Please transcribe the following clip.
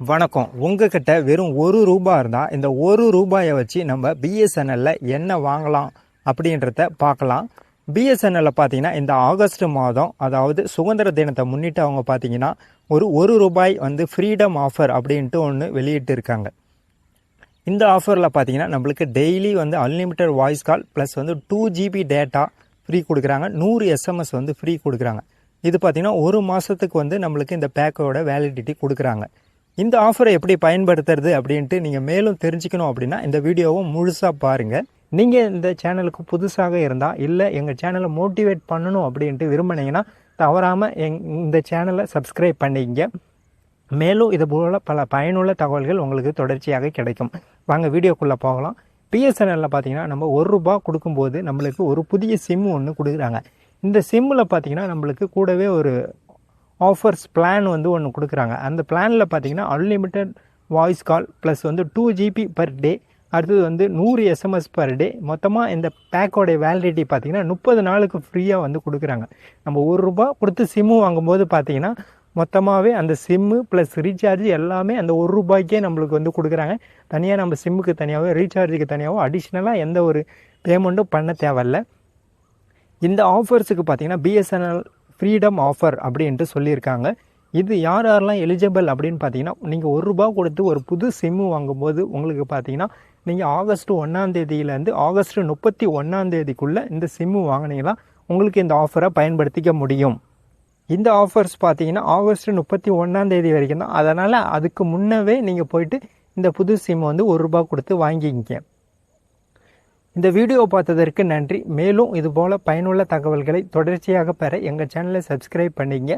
வணக்கம். உங்ககிட்ட வெறும் ஒரு ரூபாய் இருந்தால் இந்த ஒரு ரூபாயை வச்சு நம்ம பிஎஸ்என்எல்ல என்ன வாங்கலாம் அப்படின்றத பார்க்கலாம். பிஎஸ்என்எல்ல பார்த்தீங்கன்னா இந்த ஆகஸ்ட் மாதம் அதாவது சுதந்திர தினத்தை முன்னிட்டு அவங்க பார்த்தீங்கன்னா ஒரு ஒரு ரூபாய் வந்து ஃப்ரீடம் ஆஃபர் அப்படின்ட்டு ஒன்று வெளியிட்டு இருக்காங்க இந்த ஆஃபரில் பார்த்தீங்கன்னா நம்மளுக்கு டெய்லி வந்து அன்லிமிட்டட் வாய்ஸ் கால் ப்ளஸ் வந்து டூ ஜிபி டேட்டா ஃப்ரீ கொடுக்குறாங்க. நூறு எஸ்எம்எஸ் வந்து ஃப்ரீ கொடுக்குறாங்க. இது பார்த்திங்கன்னா ஒரு மாதத்துக்கு வந்து நம்மளுக்கு இந்த பேக்கோட வேலிடிட்டி கொடுக்குறாங்க. இந்த ஆஃபரை எப்படி பயன்படுத்துறது அப்படின்ட்டு நீங்கள் மேலும் தெரிஞ்சுக்கணும் அப்படின்னா இந்த வீடியோவை முழுசாக பாருங்கள் நீங்கள் இந்த சேனலுக்கு புதுசாக இருந்தால் இல்லை எங்கள் சேனலை மோட்டிவேட் பண்ணணும் அப்படின்ட்டு விரும்பினீங்கன்னா தவறாமல் எங் இந்த சேனலை சப்ஸ்கிரைப் பண்ணிங்க மேலும் இது போல் பல பயனுள்ள தகவல்கள் உங்களுக்கு தொடர்ச்சியாக கிடைக்கும். வாங்க வீடியோக்குள்ளே போகலாம். பிஎஸ்என்எல்ல பார்த்தீங்கன்னா நம்ம ஒரு ரூபா கொடுக்கும்போது நம்மளுக்கு ஒரு புதிய சிம் ஒன்று கொடுக்குறாங்க. இந்த சிம்மில் பார்த்தீங்கன்னா நம்மளுக்கு கூடவே ஒரு ஆஃபர்ஸ் பிளான் வந்து ஒன்று கொடுக்குறாங்க. அந்த பிளானில் பார்த்தீங்கன்னா அன்லிமிட்டெட் வாய்ஸ் கால் ப்ளஸ் வந்து டூ ஜிபி பர் டே அடுத்தது வந்து நூறு எஸ்எம்எஸ் பர் டே மொத்தமாக இந்த பேக்கோடைய வேலிடிட்டி பார்த்தீங்கன்னா முப்பது நாளுக்கு ஃப்ரீயாக வந்து கொடுக்குறாங்க. நம்ம ஒரு ரூபா கொடுத்து சிம்மு வாங்கும்போது பார்த்தீங்கன்னா மொத்தமாகவே அந்த சிம்மு ப்ளஸ் ரீசார்ஜ் எல்லாமே அந்த ஒரு ரூபாய்க்கே நம்மளுக்கு வந்து கொடுக்குறாங்க. தனியாக நம்ம சிம்முக்கு தனியாகவோ ரீசார்ஜுக்கு தனியாகவோ அடிஷ்னலாக எந்த ஒரு பேமெண்ட்டும் பண்ண தேவையில்ல. இந்த ஆஃபர்ஸுக்கு பார்த்தீங்கன்னா பிஎஸ்என்எல் ஃப்ரீடம் ஆஃபர் அப்படின்ட்டு சொல்லியிருக்காங்க. இது யார் யாரெல்லாம் எலிஜிபிள் அப்படின்னு பார்த்தீங்கன்னா நீங்கள் ஒரு ரூபா கொடுத்து ஒரு புது சிம்மு வாங்கும்போது உங்களுக்கு பார்த்தீங்கன்னா நீங்கள் ஆகஸ்ட் ஒன்றாம் தேதியிலேருந்து ஆகஸ்ட் முப்பத்தி ஒன்றாம் தேதிக்குள்ளே இந்த சிம்மு வாங்கினீங்கன்னா உங்களுக்கு இந்த ஆஃபரை பயன்படுத்திக்க முடியும். இந்த ஆஃபர்ஸ் பார்த்தீங்கன்னா ஆகஸ்ட் முப்பத்தி ஒன்றாம் தேதி வரைக்கும் தான். அதனால் அதுக்கு முன்னவே நீங்கள் போயிட்டு இந்த புது சிம் வந்து ஒரு ரூபா கொடுத்து வாங்கிக்கிங்க. இந்த வீடியோ பார்த்ததற்கு நன்றி. மேலும் இதுபோல் பயனுள்ள தகவல்களை தொடர்ச்சியாக பெற எங்கள் சேனலை சப்ஸ்கிரைப் பண்ணிங்க.